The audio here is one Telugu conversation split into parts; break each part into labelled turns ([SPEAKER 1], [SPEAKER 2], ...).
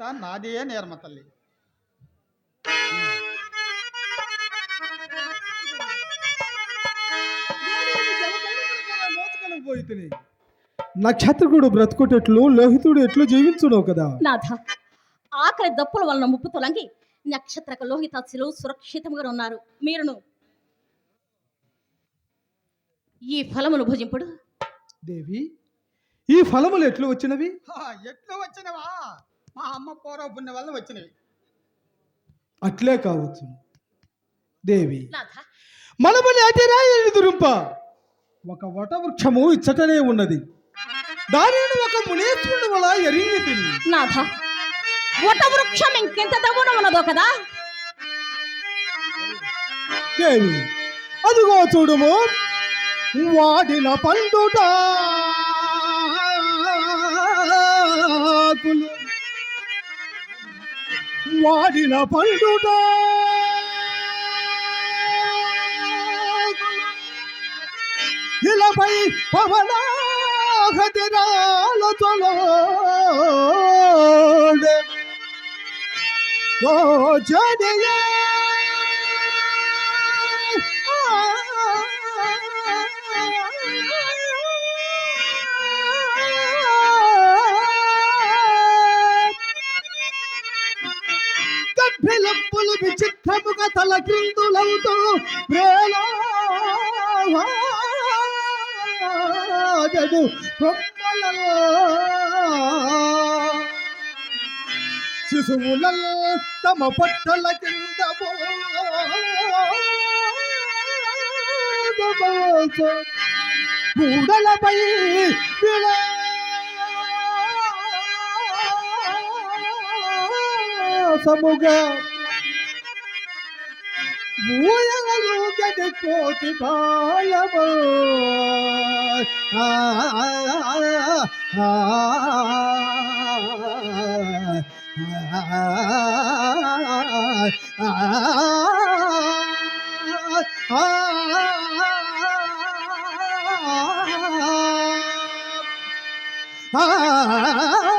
[SPEAKER 1] అంతా నాదే నేర్మ తల్లి.
[SPEAKER 2] పోయితిని నక్షత్రకుడు బ్రతుకుటెట్లు లోహితుడు ఎట్లు జీవించును కదా?
[SPEAKER 3] నాథ ఆకలి దప్పుల వలన ముప్పు తొలగి నక్షత్రక లోహితాశిలు సురక్షితంగా ఉన్నారు. మీరును ఈ ఫలమును భుజింపుడు.
[SPEAKER 2] దేవి ఈ ఫలములు ఎట్లు వచ్చినవి?
[SPEAKER 1] ఎట్లు వచ్చినవా? మా అమ్మ పూర్వ పుణ్య వల్ల వచ్చినవి.
[SPEAKER 2] అట్లే కావచ్చు. దేవి
[SPEAKER 3] నాథ.
[SPEAKER 2] మనమని అటిరా ఎదురుంప ఒక వటవృక్షము ఇచ్చటనే ఉన్నది. దానిని ఒక మునేశ్వరుడు వల ఎరింగి తిని.
[SPEAKER 3] నాథ వట వృక్షం ఇంకెంత దగున ఉన్నదో కదా?
[SPEAKER 2] దేవి అదిగో చూడుము. వాడిన పండుట. వాడిన పండుట ఇలపై పవనాగతిరాలతోడే ఓ జడియా విచిత్రముగా తల క్రిందులవుతూ ప్రేలాడు శిశువులలో తమ పట్టల కింద కూడలపై విలాసముగా ఊయగలు ಮೂಲಗಳು ಜಗಕೋಟಿ ಬಾಳವ ಆ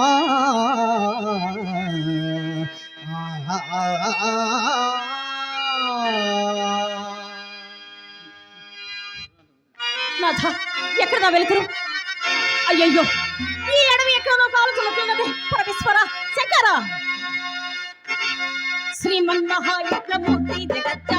[SPEAKER 2] ఆ,
[SPEAKER 3] ఎక్కడ నా వెలుతురు? అయ్యయ్యో ఈ అడవి ఎక్కడో కాలుతున్నట్లున్నది పరమేశ్వర శంకర. శ్రీమన్మహాయజ్ఞమూర్తి జగజ్జాల రక్షద్దు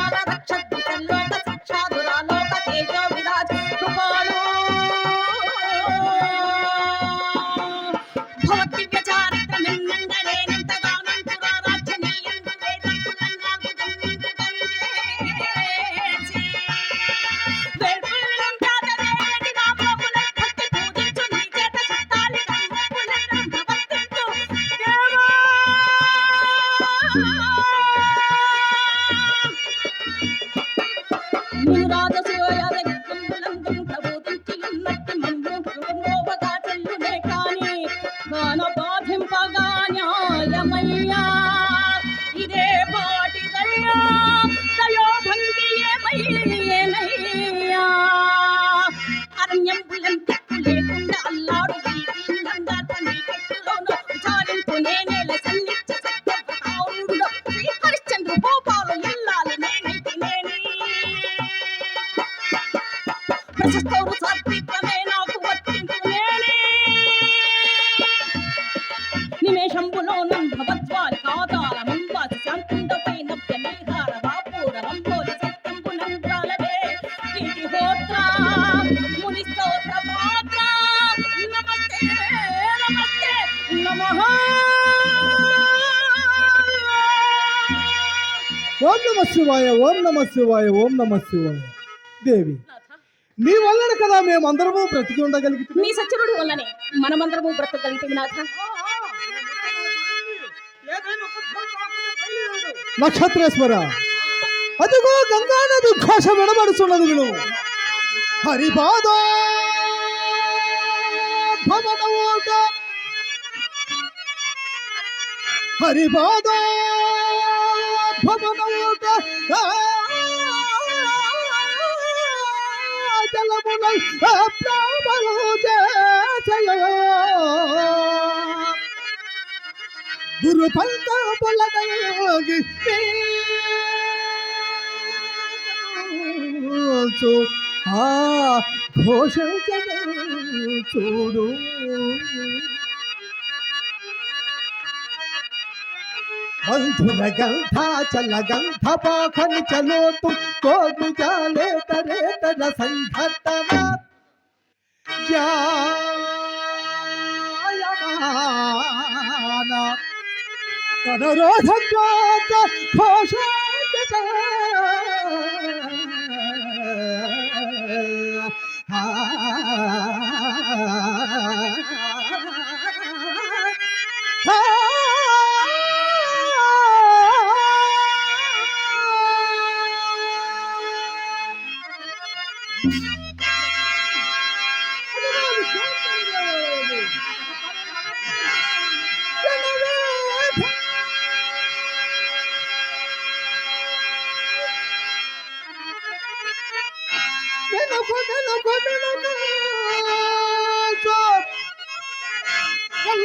[SPEAKER 3] ప్రశస్తౌరు సాత్వికమే నాకు వర్తింపు నేనే నిమేషంబులో నంభవద్వారి కాదాల ముంబాసి శాంతుండపై నవ్య నీహార బాపూర రంబోలి సత్యంబు నంద్రాలవే వీటి హోత్ర ముని స్తోత్ర పాత్ర నమస్తే నమస్తే నమః
[SPEAKER 2] ఓం నమ శివాయ ఓం నమ శివాయ ఓం నమ శివాయ. దేవి. నీ వల్లనే కదా మేమందరము బ్రతికి ఉండగలిగితే
[SPEAKER 3] నీ సత్యనుడి వల్లనే మనమందరము బ్రతకగలిగితే నాథ.
[SPEAKER 2] నక్షత్రేశ్వర అదిగో గంగా నది ఘోష వినబడుతున్నది విను. హరిపాద హరిపాద భవనమోట గురు పంక ఆ ఘోషించను చూడు. मधुर गंधा चल गंधा पाखन चलो तुम को जाले तरे तर संघटना कनरोध ज्योत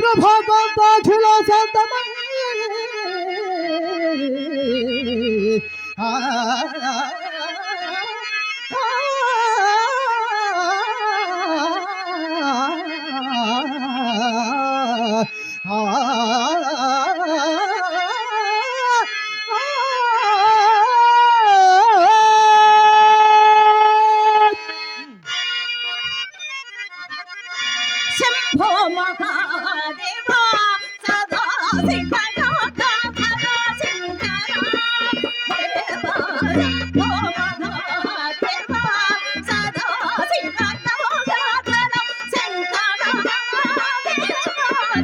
[SPEAKER 2] ప్రభాకాంతాఖిల శాంతమై ఆ
[SPEAKER 3] శంభో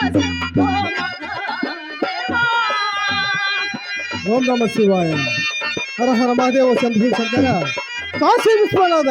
[SPEAKER 3] దేవా శంభో మహాదేవా
[SPEAKER 2] ఓం నమ శివాయ హర హర మహాదేవ శంభో శంకర కాశీ విశ్వనాథ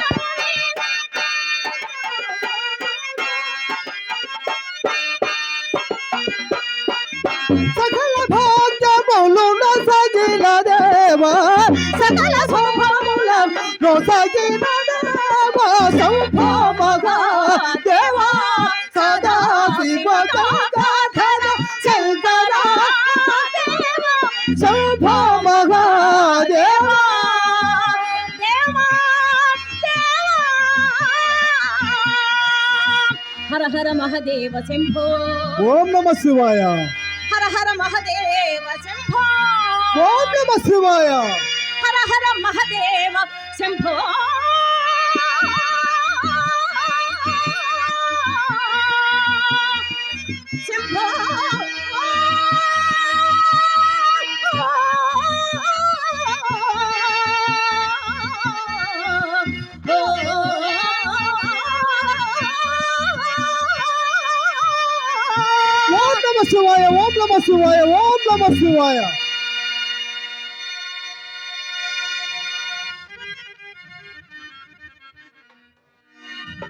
[SPEAKER 3] హర హర మహదేవ శంభో.
[SPEAKER 2] ఓం నమ శివాయ.
[SPEAKER 3] హర హర మహదేవ శంభో.
[SPEAKER 2] ఓం నమ శివాయ.
[SPEAKER 3] హర హర మహదేవ శంభో.
[SPEAKER 2] శివాయ ఓం నమ శివాయ ఓం నమ శివాయ.